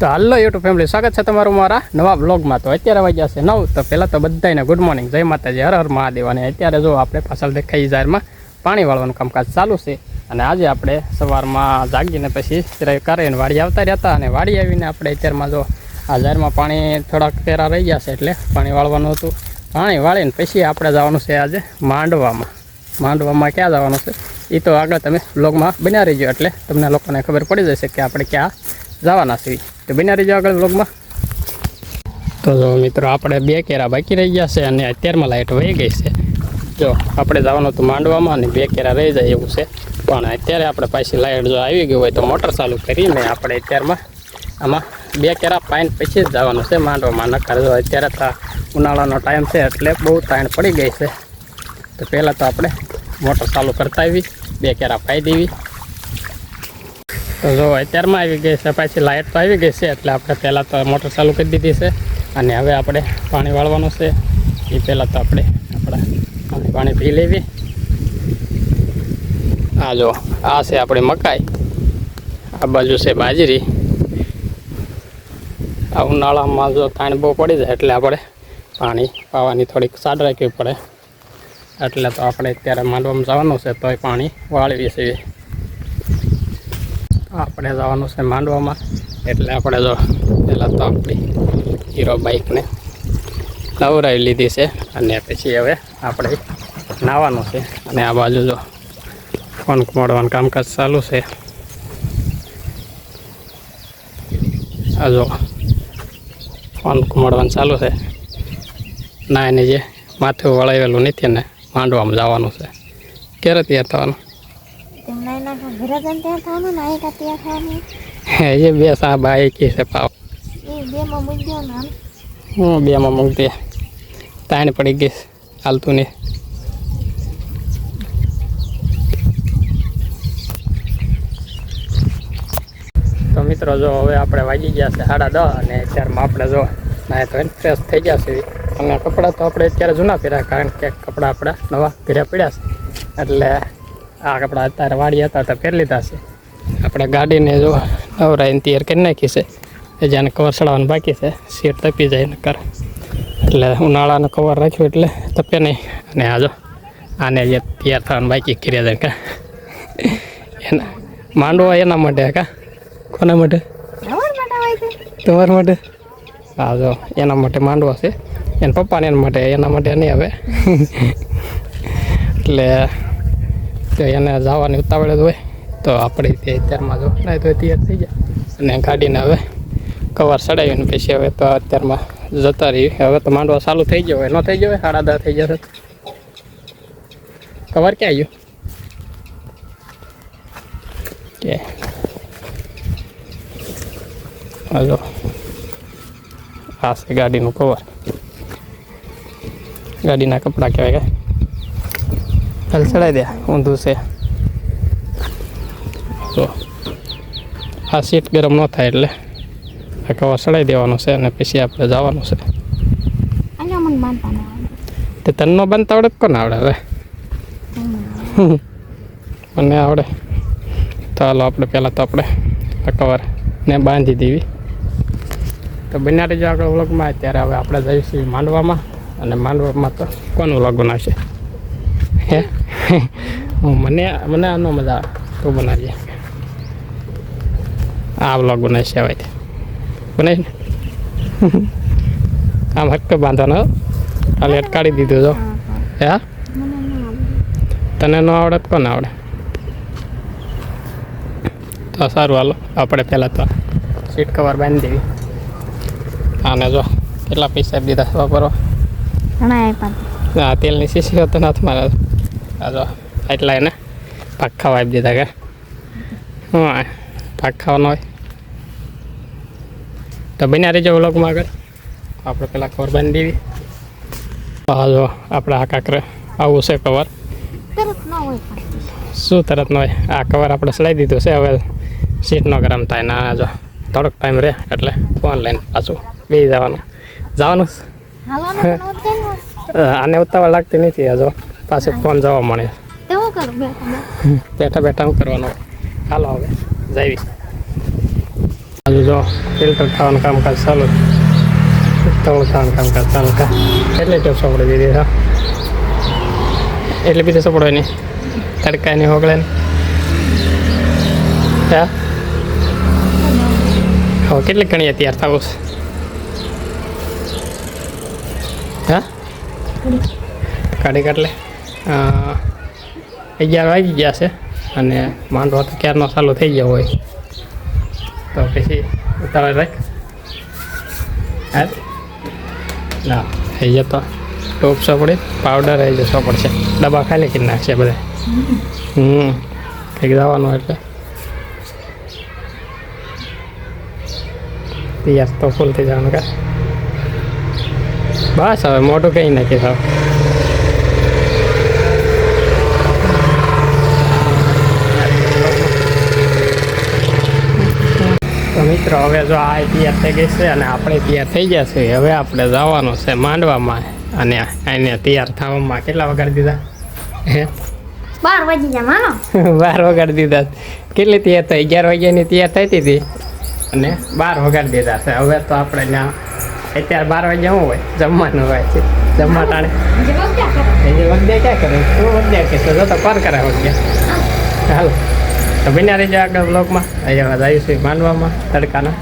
તો હાલો YouTube family, સ્વાગત છે તમારું મારા નવા બ્લોગમાં તો અત્યારે વાગ્યા છે નવ, તો પહેલાં તો બધાને ગુડ મોર્નિંગ જય માતાજી, હર હર મહાદેવ. અને અત્યારે જો આપણે પાછળ દેખાઈ જાહેરમાં પાણી વાળવાનું કામકાજ ચાલુ છે. અને આજે આપણે સવારમાં જાગીને પછી કરીને વાડી આવતા રહ્યા હતા અને વાડી આવીને આપણે અત્યારમાં જો આ જાહેરમાં પાણી થોડાક ફેરા રહી ગયા છે એટલે પાણી વાળવાનું હતું. પાણી વાળીને પછી આપણે જવાનું છે આજે માંડવામાં. માંડવામાં ક્યાં જવાનું છે? એ તો આગળ તમે બ્લોગમાં બન્યા રહીજો એટલે તમને લોકોને ખબર પડી જશે કે આપણે ક્યાં જવાના છીએ તો બન્યા રહીજો આગળ બ્લોગમાં તો જો મિત્રો, આપણે બે કેરા બાકી રહી ગયા છે અને અત્યારમાં લાઇટ વહી ગઈ છે. જો, આપણે જવાનું તો માંડવામાં અને બે કેરા રહી જાય એવું છે. પણ અત્યારે આપણે પાછી લાઇટ જો આવી ગઈ હોય તો મોટર ચાલુ કરીને આપણે અત્યારમાં આમાં બે કેરા પાઇન પછી જ જવાનું છે માંડવામાં. નકાર જો અત્યારે તો ઉનાળાનો ટાઈમ છે એટલે બહુ તાણ પડી ગઈ છે. તો પહેલાં તો આપણે મોટર ચાલુ કરતા આવી, બે કેરા પાઈ દેવી. જો અત્યારમાં આવી ગઈ છે, પાછી લાઇટ તો આવી ગઈ છે, એટલે આપણે પહેલાં તો મોટર ચાલુ કરી દીધી છે અને હવે આપણે પાણી વાળવાનું છે. એ પહેલાં તો આપણે આપણા પાણી પી લેવી. આ જો, આ છે આપણી મકાઈ. આ બાજુ છે બાજરી. આ ઉનાળામાં જો તાણ બહુ પડી જાય એટલે આપણે પાણી પાવાની થોડીક સાડ રાખવી પડે. એટલે તો આપણે અત્યારે માંડવામાં જવાનું છે, તોય પાણી વાળવી છીએ આપણે જવાનું છે માંડવામાં. એટલે આપણે જો પહેલાં તો આપણી હીરો બાઇકને નવરાવી લીધી છે અને પછી હવે આપણે નાહવાનું છે. અને આ બાજુ જો ફોન કમાડવાનું કામકાજ ચાલુ છે. આ જો ફોન કમાડવાનું ચાલુ છે. ના, એને જે માથું વળાવેલું નથી ને માંડવામાં જવાનું છે. ક્યારે તૈયાર થવાનું? જઈને ત્યાં થવાનું ને અહીં ત્યાં થવાનું હે એ બે સાહેબ એકી છે પાવ. એ બેમાં મૂક્યો ને આમ હું બેમાં મૂકતી. તાણ પડી ગઈ હાલતું નહીં. તો મિત્રો જો હવે આપણે વાગી ગયા છે સાડા દસ અને અત્યારમાં આપણે જો ના તો ફ્રેશ થઈ ગયા છે અને કપડાં તો આપણે અત્યારે જૂના પહેર્યા કારણ કે કપડાં આપણા નવા પહેર્યા પડ્યા છે. એટલે આ કપડા અત્યારે વાડી હતા તો પહેરી લીધા છે આપણે ગાડીને જો નવરાઈને તૈયાર કરી નાખી છે. એ જેને કવર ચડાવવાનું બાકી છે. સીટ તપી જાય નકર. એટલે ઉનાળાનો કવર રાખ્યું એટલે તપે નહીં. અને આ જો આને જે તૈયાર થવાનું બાકી કર્યા જાય કા. એના માંડવા એના માટે કા? કોના માટે? છે. તમારા માટે? હા જો એના માટે માંડવા છે. એના પપ્પાને એના માટે એના માટે નહીં આવે. એટલે તો એને જવાની ઉતાવળ જ હોય. તો આપણે તે અત્યારમાં જો તો તૈયાર થઈ જાય. અને ગાડીને હવે કવર ચડાવીને પછી હવે તો અત્યારમાં જતા રહી હવે તો માંડવા ચાલુ થઈ ગયો હોય. ન થઈ ગયો હોય, સાડા દસ થઈ જશે. કવર ક્યાં આવ્યું કે. હાલો. આ છે ગાડીનું કવર. ગાડીના કપડાં કહેવાય કે. હાલ ચડાવી દે ઊંધું છે. તો આ સીટ ગરમ ન થાય એટલે આ કવર ચડાવી દેવાનું છે અને પછી આપણે જવાનું છે. તે તન તનનો બનતા આવડે કોને આવડે હવે? મને આવડે. તો હાલો આપણે પહેલાં તો આપણે આ કવર ને બાંધી દેવી. તો બન્યા જો આગળ વ્લોગમાં ત્યારે હવે આપણે જઈશું માંડવામાં. અને માંડવામાં તો કોનું વ્લોગ બનાવશે? હું? મને મને આનો મજા આવે. તું બનાવીએ. આ બ્લોગ બનાવીશ હવે. બનાવીશ ને? આમ હક્કે બાંધવાનો. ખાલી અટકાડી દીધું જો. હે તને ન આવડે તો કોને આવડે? તો સારું હાલો. આપણે પહેલાં તો સીટ કવર બાંધી દેવી. આને જો કેટલા પૈસા દીધા વાપરવા હા તેલની શીશી હતો હાથમાં આ જો એટલા એને પાક ખાવા આપી દીધા કે. હા પાક ખાવાનો હોય. તો બન્યા રહેજો વ્લોગમાં આગળ. આપણે પહેલાં કવર બાંધી દીધી. હા જો આપણે આ કાંકરે આવું છે કવર શું તરત ન હોય? આ કવર આપણે સલાઈ દીધું છે હવે સીટ ન ગરમ થાય. ના જો થોડોક ટાઈમ રહે એટલે ફોન લઈને પાછું બે જવાનું. જવાનું? આને ઉતાવળ લાગતી નથી હજુ પાછી ફોન જવા મળે. બેઠા બેઠા. હું કરવાનો? હાલો હવે જઈવી હજુ જો ફિલ્ટર થવાનું કામકાજ ચાલુ તળ થવાનું કામકાજ ચાલુ એટલે ટેપ સોપડી દીધી હા એટલે બીજે સપડો નહીં તડકાની હોગળે ને? હા? હવે કેટલી ઘણી તૈયાર થવું છે? હા? કાઢી કાઢલે અગિયાર વાગી ગયા છે અને માંડવા તો ક્યારનો ચાલુ થઈ ગયો હોય. તો પછી ઉતાવળ રાખ. હા? ના થઈ જતો ટોપ સોપડી પાવડર આવી જશો પડશે ડબ્બા ખાલી કરી નાખશે બધા. હમ, કંઈક જવાનું એટલે. તૈયાર તો ફૂલ થઈ જવાનું કા? બસ હવે મોટું કંઈ નાખી સાવ તો મિત્રો હવે જો આ તૈયાર થઈ ગઈ છે અને આપણે તૈયાર થઈ ગયા છે હવે આપણે જવાનું છે માંડવામાં. અને એને તૈયાર થવામાં કેટલા વગાડી દીધા? હે? બાર વાગી ગયા માનો. બાર વગાડી દીધા. કેટલી તૈયાર થઈ? અગિયાર વાગ્યાની તૈયાર થઈ હતી અને બાર વગાડી દીધા છે. હવે તો આપણે ત્યાં અત્યારે બાર વાગ્યા શું હોય? જમવાનું હોય છે. જમવા ટાણે વગદ્યા ક્યાં કરે? શું વગદ્યા કે તો તો પર કરે વગદ્યા હાલો. તો બન્યા રહેજો આગળ બ્લોકમાં અહીંયા આવીશું માનવામાં તડકાના.